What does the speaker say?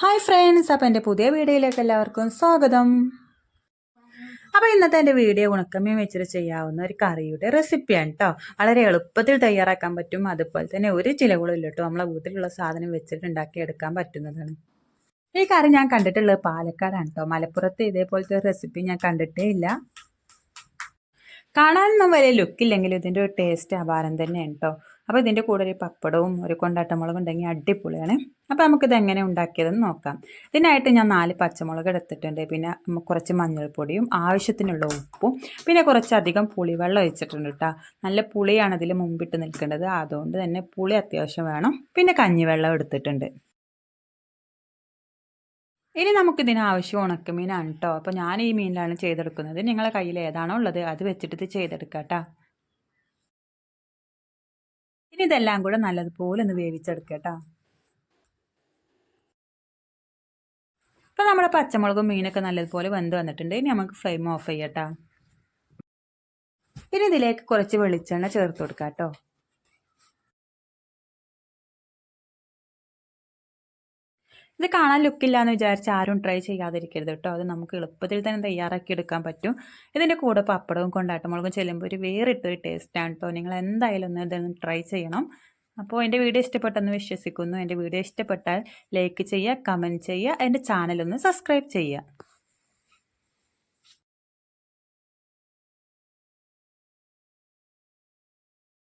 Hi friends അപ്പോൾ എന്റെ പുതിയ വീഡിയോയിലേക്ക് എല്ലാവർക്കും സ്വാഗതം. അപ്പോൾ ഇന്നത്തെ എന്റെ വീഡിയോ ഉണക്കമീൻ വെച്ചിട്ട് ചെയ്യാവുന്ന ഒരു കറിയുടെ റെസിപ്പിയാണ് കേട്ടോ വളരെ എളുപ്പത്തിൽ തയ്യാറാക്കാൻ പറ്റും. അതുപോലെ തന്നെ ഒരു ചിലവുകളും ഇല്ല കേട്ടോ നമ്മളെ വീട്ടിലുള്ള സാധനം വെച്ചിട്ട് ഉണ്ടാക്കി എടുക്കാൻ പറ്റുന്നതാണ്. ഈ കറി ഞാൻ കണ്ടിട്ടുള്ളത് പാലക്കാടാണ് കേട്ടോ മലപ്പുറത്ത് ഇതേപോലത്തെ ഒരു റെസിപ്പി ഞാൻ കണ്ടിട്ടേ ഇല്ല. കാണാനൊന്നും വലിയ ലുക്കില്ലെങ്കിലും ഇതിന്റെ ഒരു ടേസ്റ്റ് അപാരം തന്നെയാണ് കേട്ടോ അപ്പോൾ ഇതിന്റെ കൂടെ ഒരു പപ്പടവും ഒരു കൊണ്ടാട്ടമുളകും ഉണ്ടെങ്കിൽ അടിപൊളിയാണ്. അപ്പോൾ നമുക്കിത് എങ്ങനെ ഉണ്ടാക്കിയതെന്ന് നോക്കാം. ഇതിനായിട്ട് ഞാൻ നാല് പച്ചമുളക് എടുത്തിട്ടുണ്ട്. പിന്നെ കുറച്ച് മഞ്ഞൾപ്പൊടിയും ആവശ്യത്തിനുള്ള ഉപ്പും പിന്നെ കുറച്ചധികം പുളിവെള്ളം ഒഴിച്ചിട്ടുണ്ട് കേട്ടോ നല്ല പുളിയാണ് ഇതിൽ മുമ്പിട്ട് നിൽക്കേണ്ടത്. അതുകൊണ്ട് തന്നെ പുളി അത്യാവശ്യം വേണം. പിന്നെ കഞ്ഞിവെള്ളം എടുത്തിട്ടുണ്ട്. ഇനി നമുക്കിതിന് ആവശ്യം ഉണക്കമീനാണ് കേട്ടോ അപ്പോൾ ഞാൻ ഈ മീനിലാണ് ചെയ്തെടുക്കുന്നത്. നിങ്ങളെ കയ്യിൽ ഏതാണോ ഉള്ളത് അത് വെച്ചിട്ട് ഇത് ചെയ്തെടുക്കാം ഇനി ഇതെല്ലാം കൂടെ നല്ലതുപോലെ ഒന്ന് വേവിച്ചെടുക്കുക കേട്ടോ നമ്മുടെ പച്ചമുളകും മീനൊക്കെ നല്ലതുപോലെ വെന്ത് വന്നിട്ടുണ്ട്. ഇനി നമുക്ക് ഫ്ലെയിം ഓഫ് ചെയ്യട്ടോ ഇനി ഇതിലേക്ക് കുറച്ച് വെളിച്ചെണ്ണ ചേർത്ത് കൊടുക്കാം കേട്ടോ ഇത് കാണാൻ ലുക്കില്ല എന്ന് വിചാരിച്ച് ആരും ട്രൈ ചെയ്യാതിരിക്കരുത് കേട്ടോ. അത് നമുക്ക് എളുപ്പത്തിൽ തന്നെ തയ്യാറാക്കി എടുക്കാൻ പറ്റും. ഇതിന്റെ കൂടെ പപ്പടവും കൊണ്ടാട്ടമുളകും ചെല്ലുമ്പോൾ ഒരു വേറിട്ടൊരു ടേസ്റ്റാണ് കേട്ടോ നിങ്ങൾ എന്തായാലും ഒന്ന് ഇതൊന്ന് ട്രൈ ചെയ്യണം. അപ്പോൾ എന്റെ വീഡിയോ ഇഷ്ടപ്പെട്ടെന്ന് വിശ്വസിക്കുന്നു. എന്റെ വീഡിയോ ഇഷ്ടപ്പെട്ടാൽ ലൈക്ക് ചെയ്യുക കമന്റ് ചെയ്യുക എന്റെ ചാനലൊന്ന് സബ്സ്ക്രൈബ് ചെയ്യുക.